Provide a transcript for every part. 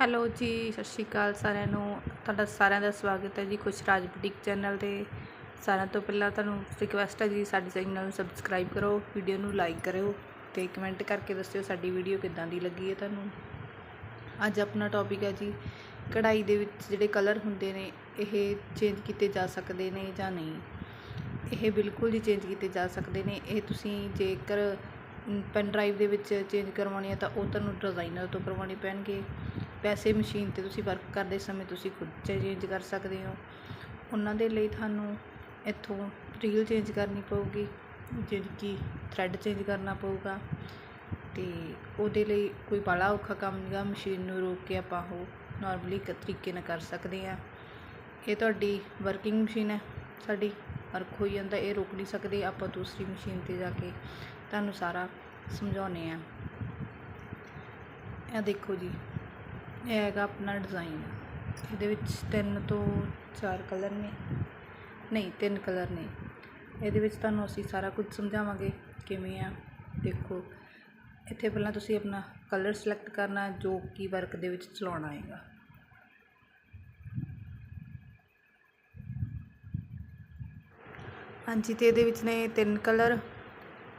Hello ਜੀ, ਸਤਿ ਸ਼੍ਰੀ ਅਕਾਲ ਸਾਰਿਆਂ ਨੂੰ। ਤੁਹਾਡਾ ਸਾਰਿਆਂ ਦਾ ਸਵਾਗਤ ਹੈ ਜੀ ਖੁਸ਼ ਰਾਜ ਬੁਟੀਕ ਚੈਨਲ ਤੇ। ਸਾਰਿਆਂ ਤੋਂ ਪਹਿਲਾਂ ਤੁਹਾਨੂੰ ਰਿਕਵੈਸਟ ਹੈ ਜੀ ਸਾਡੇ ਚੈਨਲ ਨੂੰ ਸਬਸਕ੍ਰਾਈਬ ਕਰੋ ਵੀਡੀਓ ਨੂੰ ਲਾਈਕ ਕਰਿਓ ਤੇ ਕਮੈਂਟ ਕਰਕੇ ਦੱਸਿਓ ਸਾਡੀ ਵੀਡੀਓ ਕਿੱਦਾਂ ਦੀ ਲੱਗੀ ਹੈ ਤੁਹਾਨੂੰ। ਅੱਜ ਆਪਣਾ ਟੌਪਿਕ ਹੈ ਜੀ, ਕਢਾਈ ਦੇ ਵਿੱਚ ਜਿਹੜੇ ਕਲਰ ਹੁੰਦੇ ਨੇ, ਇਹ ਚੇਂਜ ਕੀਤੇ ਜਾ ਸਕਦੇ ਨੇ ਜਾਂ ਨਹੀਂ? ਇਹ ਬਿਲਕੁਲ ਹੀ ਚੇਂਜ ਕੀਤੇ ਜਾ ਸਕਦੇ ਨੇ। ਇਹ ਤੁਸੀਂ ਜੇਕਰ ਪੈਨ ਡਰਾਈਵ ਦੇ ਵਿੱਚ ਚੇਂਜ ਕਰਵਾਉਣੀ ਹੈ ਤਾਂ ਉਹ ਤੁਹਾਨੂੰ ਡਿਜ਼ਾਈਨਰ ਤੋਂ ਕਰਵਾਉਣੇ ਪੈਣਗੇ। ਪੈਸੇ ਮਸ਼ੀਨ ਤੇ ਤੁਸੀਂ ਵਰਕ ਕਰਦੇ ਸਮੇਂ ਤੁਸੀਂ ਖੁਦ ਚੇਂਜ ਕਰ ਸਕਦੇ ਹੋ। ਉਹਨਾਂ ਦੇ ਲਈ ਤੁਹਾਨੂੰ ਇੱਥੋਂ ਰੀਲ ਚੇਂਜ ਕਰਨੀ ਪਊਗੀ, ਜਿਹੜੀ ਕਿ ਥਰੈਡ ਚੇਂਜ ਕਰਨਾ ਪਊਗਾ। ਤੇ ਉਹਦੇ ਲਈ ਕੋਈ ਬੜਾ ਔਖਾ ਕੰਮ ਨਹੀਂਗਾ ਮਸ਼ੀਨ ਨੂੰ ਰੋਕ ਕੇ ਆਪਾਂ ਉਹ ਨਾਰਮਲੀ ਇੱਕ ਤਰੀਕੇ ਨਾਲ ਕਰ ਸਕਦੇ ਹਾਂ। ਇਹ ਤੁਹਾਡੀ ਵਰਕਿੰਗ ਮਸ਼ੀਨ ਹੈ, ਸਾਡੀ ਵਰਕ ਹੋਈ ਜਾਂਦਾ, ਇਹ ਰੋਕ ਨਹੀਂ ਸਕਦੇ, ਆਪਾਂ ਦੂਸਰੀ ਮਸ਼ੀਨ ਤੇ ਜਾ ਕੇ ਤੁਹਾਨੂੰ ਸਾਰਾ ਸਮਝਾਉਨੇ ਆ ਇਹ ਦੇਖੋ ਜੀ। ਇਹ ਹੈਗਾ ਆਪਣਾ ਡਿਜ਼ਾਈਨ ਇਹਦੇ ਵਿੱਚ ਤਿੰਨ ਤੋਂ ਚਾਰ ਕਲਰ ਨੇ। ਨਹੀਂ, ਤਿੰਨ ਕਲਰ ਨੇ। ਇਹਦੇ ਵਿੱਚ ਤੁਹਾਨੂੰ ਅਸੀਂ ਸਾਰਾ ਕੁਝ ਸਮਝਾਵਾਂਗੇ ਕਿਵੇਂ ਆ, ਦੇਖੋ। ਇੱਥੇ ਪਹਿਲਾਂ ਤੁਸੀਂ ਆਪਣਾ ਕਲਰ ਸਿਲੈਕਟ ਕਰਨਾ, ਜੋ ਕਿ ਵਰਕ ਦੇ ਵਿੱਚ ਚਲਾਉਣਾ ਹੈਗਾ। ਹਾਂਜੀ, ਤੇ ਇਹਦੇ ਵਿੱਚ ਨੇ ਤਿੰਨ ਕਲਰ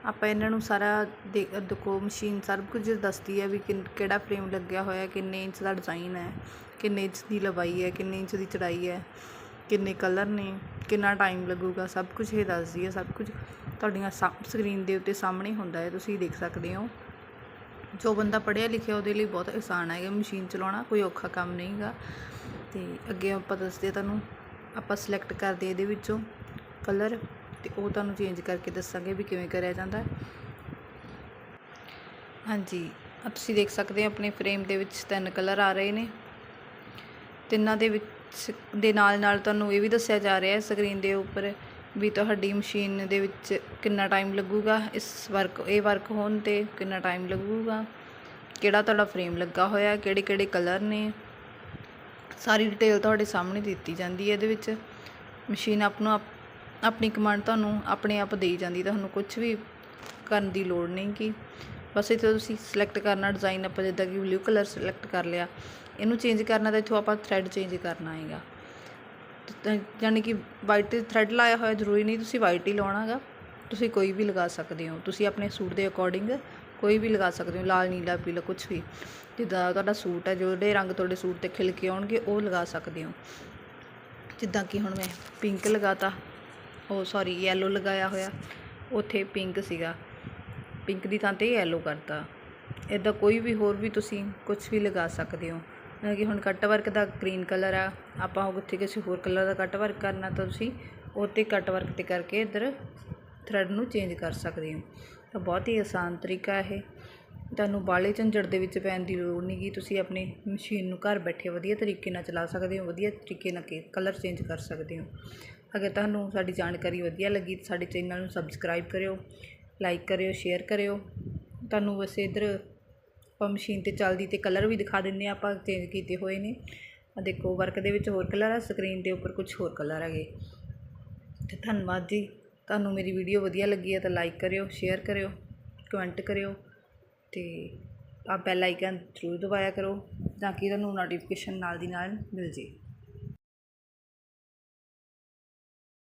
ਆਪਾਂ ਇਹਨਾਂ ਨੂੰ ਸਾਰਾ ਦੇ ਦੇਖੋ ਮਸ਼ੀਨ ਸਭ ਕੁਝ ਦੱਸਦੀ ਹੈ ਵੀ ਕਿ ਕਿਹੜਾ ਫਰੇਮ ਲੱਗਿਆ ਹੋਇਆ ਕਿੰਨੇ ਇੰਚ ਦਾ ਡਿਜ਼ਾਈਨ ਹੈ, ਕਿੰਨੇ ਇੰਚ ਦੀ ਲੰਬਾਈ ਹੈ, ਕਿੰਨੇ ਇੰਚ ਦੀ ਚੜਾਈ ਹੈ, ਕਿੰਨੇ ਕਲਰ ਨੇ, ਕਿੰਨਾ ਟਾਈਮ ਲੱਗੂਗਾ, ਸਭ ਕੁਝ ਇਹ ਦੱਸਦੀ ਹੈ, ਸਭ ਕੁਝ ਤੁਹਾਡੀਆਂ ਸਕਰੀਨ ਦੇ ਉੱਤੇ ਸਾਹਮਣੇ ਹੁੰਦਾ ਹੈ, ਤੁਸੀਂ ਦੇਖ ਸਕਦੇ ਹੋ। ਜੋ ਬੰਦਾ ਪੜ੍ਹਿਆ ਲਿਖਿਆ ਉਹਦੇ ਲਈ ਬਹੁਤ ਆਸਾਨ ਹੈਗਾ ਮਸ਼ੀਨ ਚਲਾਉਣਾ ਕੋਈ ਔਖਾ ਕੰਮ ਨਹੀਂਗਾ ਤੇ ਅੱਗੇ ਆਪਾਂ ਦੱਸਦੇ ਤੁਹਾਨੂੰ, ਆਪਾਂ ਸਿਲੈਕਟ ਕਰਦੇ ਇਹਦੇ ਵਿੱਚੋਂ ਕਲਰ ਤੇ ਉਹ ਤੁਹਾਨੂੰ ਚੇਂਜ ਕਰਕੇ ਦੱਸਾਂਗੇ ਵੀ ਕਿਵੇਂ ਕਰਿਆ ਜਾਂਦਾ। ਹਾਂਜੀ ਤੁਸੀਂ ਦੇਖ ਸਕਦੇ ਹੋ ਆਪਣੇ ਫਰੇਮ ਦੇ ਵਿੱਚ ਤਿੰਨ ਕਲਰ ਆ ਰਹੇ ਨੇ। ਤਿੰਨਾਂ ਦੇ ਵਿੱਚ, ਦੇ ਨਾਲ ਨਾਲ ਤੁਹਾਨੂੰ ਇਹ ਵੀ ਦੱਸਿਆ ਜਾ ਰਿਹਾ ਹੈ ਸਕਰੀਨ ਦੇ ਉੱਪਰ ਵੀ ਤੁਹਾਡੀ ਮਸ਼ੀਨ ਦੇ ਵਿੱਚ ਕਿੰਨਾ ਟਾਈਮ ਲੱਗੂਗਾ, ਇਸ ਵਰਕ ਇਹ ਵਰਕ ਹੋਣ ਤੇ ਕਿੰਨਾ ਟਾਈਮ ਲੱਗੂਗਾ, ਕਿਹੜਾ ਤੁਹਾਡਾ ਫਰੇਮ ਲੱਗਾ ਹੋਇਆ ਕਿਹੜੇ ਕਿਹੜੇ ਕਲਰ ਨੇ। ਸਾਰੀ ਡਿਟੇਲ ਤੁਹਾਡੇ ਸਾਹਮਣੇ ਦਿੱਤੀ ਜਾਂਦੀ ਹੈ ਇਹਦੇ ਵਿੱਚ। ਮਸ਼ੀਨ ਆਪ ਨੂੰ ਆਪਣੀ ਕਮਾਂਡ ਤੁਹਾਨੂੰ ਆਪਣੇ ਆਪ ਦੇਈ ਜਾਂਦੀ, ਤੁਹਾਨੂੰ ਕੁਝ ਵੀ ਕਰਨ ਦੀ ਲੋੜ ਨਹੀਂ ਕਿ ਬਸ ਇੱਥੇ ਤੁਸੀਂ ਸਿਲੈਕਟ ਕਰਨਾ ਡਿਜ਼ਾਈਨ ਆਪਾਂ ਜਿੱਦਾਂ ਕਿ ਬਲੂ ਕਲਰ ਸਿਲੈਕਟ ਕਰ ਲਿਆ। ਇਹਨੂੰ ਚੇਂਜ ਕਰਨਾ ਤਾਂ ਇੱਥੋਂ ਆਪਾਂ ਥਰੈਡ ਚੇਂਜ ਕਰਨਾ ਹੈਗਾ। ਯਾਨੀ ਕਿ ਵਾਈਟ ਤੇ ਲਾਇਆ ਹੋਇਆ ਜ਼ਰੂਰੀ ਨਹੀਂ, ਤੁਸੀਂ ਵਾਈਟ ਹੀ ਲਾਉਣਾ ਹੈਗਾ। ਤੁਸੀਂ ਕੋਈ ਵੀ ਲਗਾ ਸਕਦੇ ਹੋ। ਤੁਸੀਂ ਆਪਣੇ ਸੂਟ ਦੇ ਅਕੋਰਡਿੰਗ ਕੋਈ ਵੀ ਲਗਾ ਸਕਦੇ ਹੋ, ਲਾਲ, ਨੀਲਾ, ਪੀਲਾ ਕੁਝ ਵੀ। ਜਿੱਦਾਂ ਤੁਹਾਡਾ ਸੂਟ ਹੈ, ਜਿਹੜੇ ਰੰਗ ਤੁਹਾਡੇ ਸੂਟ ਤੇ ਖਿਲ ਕੇ ਆਉਣਗੇ, ਉਹ ਲਗਾ ਸਕਦੇ ਹੋ। ਜਿੱਦਾਂ ਕਿ ਹੁਣ ਮੈਂ ਪਿੰਕ ਲਗਾਤਾ। ਉਹ ਸੌਰੀ ਯੈਲੋ ਲਗਾਇਆ ਹੋਇਆ। ਉੱਥੇ ਪਿੰਕ ਸੀਗਾ। ਪਿੰਕ ਦੀ ਥਾਂ ਤੇ ਯੈਲੋ ਕਰਤਾ। ਇਦਾਂ ਕੋਈ ਵੀ ਹੋਰ ਵੀ ਤੁਸੀਂ ਕੁਝ ਵੀ ਲਗਾ ਸਕਦੇ ਹੋ। ਕਿ ਹੁਣ ਕੱਟ ਵਰਕ ਦਾ ਗ੍ਰੀਨ ਕਲਰ ਆ। ਆਪਾਂ ਉਹ ਉੱਥੇ ਕਿਸੇ ਹੋਰ ਕਲਰ ਦਾ ਕੱਟ ਵਰਕ ਕਰਨਾ ਤਾਂ ਤੁਸੀਂ ਉਹ 'ਤੇ ਕੱਟ ਵਰਕ 'ਤੇ ਕਰਕੇ ਇੱਧਰ ਥਰੈਡ ਨੂੰ ਚੇਂਜ ਕਰ ਸਕਦੇ ਹੋ। ਤਾਂ ਬਹੁਤ ਹੀ ਆਸਾਨ ਤਰੀਕਾ ਇਹ। ਤੁਹਾਨੂੰ ਬਾਲੇ ਝੰਜੜ ਦੇ ਵਿੱਚ ਪੈਣ ਦੀ ਲੋੜ ਨਹੀਂ ਕਿ ਤੁਸੀਂ ਆਪਣੀ ਮਸ਼ੀਨ ਨੂੰ ਘਰ ਬੈਠੇ ਵਧੀਆ ਤਰੀਕੇ ਨਾਲ ਚਲਾ ਸਕਦੇ ਹੋ, ਵਧੀਆ ਤਰੀਕੇ ਨਾਲ ਕਲਰ ਚੇਂਜ ਕਰ ਸਕਦੇ ਹੋ। ਅਗਰ ਤੁਹਾਨੂੰ ਸਾਡੀ ਜਾਣਕਾਰੀ ਵਧੀਆ ਲੱਗੀ ਤਾਂ ਸਾਡੇ ਚੈਨਲ ਨੂੰ ਸਬਸਕ੍ਰਾਈਬ ਕਰਿਓ ਲਾਈਕ ਕਰਿਓ ਸ਼ੇਅਰ ਕਰਿਓ। ਤੁਹਾਨੂੰ ਵੈਸੇ ਇੱਧਰ ਆਪਾਂ ਮਸ਼ੀਨ 'ਤੇ ਚੱਲਦੀ ਤੇ ਕਲਰ ਵੀ ਦਿਖਾ ਦਿੰਦੇ ਆ ਆਪਾਂ ਚੇਂਜ ਕੀਤੇ ਹੋਏ ਨੇ। ਆ ਦੇਖੋ ਵਰਕ ਦੇ ਵਿੱਚ ਹੋਰ ਕਲਰ ਆ ਸਕਰੀਨ ਦੇ ਉੱਪਰ ਕੁਝ ਹੋਰ ਕਲਰ ਹੈਗੇ। ਤੇ ਧੰਨਵਾਦ ਜੀ। ਤੁਹਾਨੂੰ ਮੇਰੀ ਵੀਡੀਓ ਵਧੀਆ ਲੱਗੀ ਹੈ ਤਾਂ ਲਾਈਕ ਕਰਿਓ ਸ਼ੇਅਰ ਕਰਿਓ ਕਮੈਂਟ ਕਰਿਓ ਤੇ ਆ ਬੈਲ ਆਈਕਨ ਜ਼ਰੂਰ ਦਬਾਇਆ ਕਰੋ ਤਾਂ ਕਿ ਤੁਹਾਨੂੰ ਨੋਟੀਫਿਕੇਸ਼ਨ ਨਾਲ ਦੀ ਨਾਲ ਮਿਲ ਜੇ।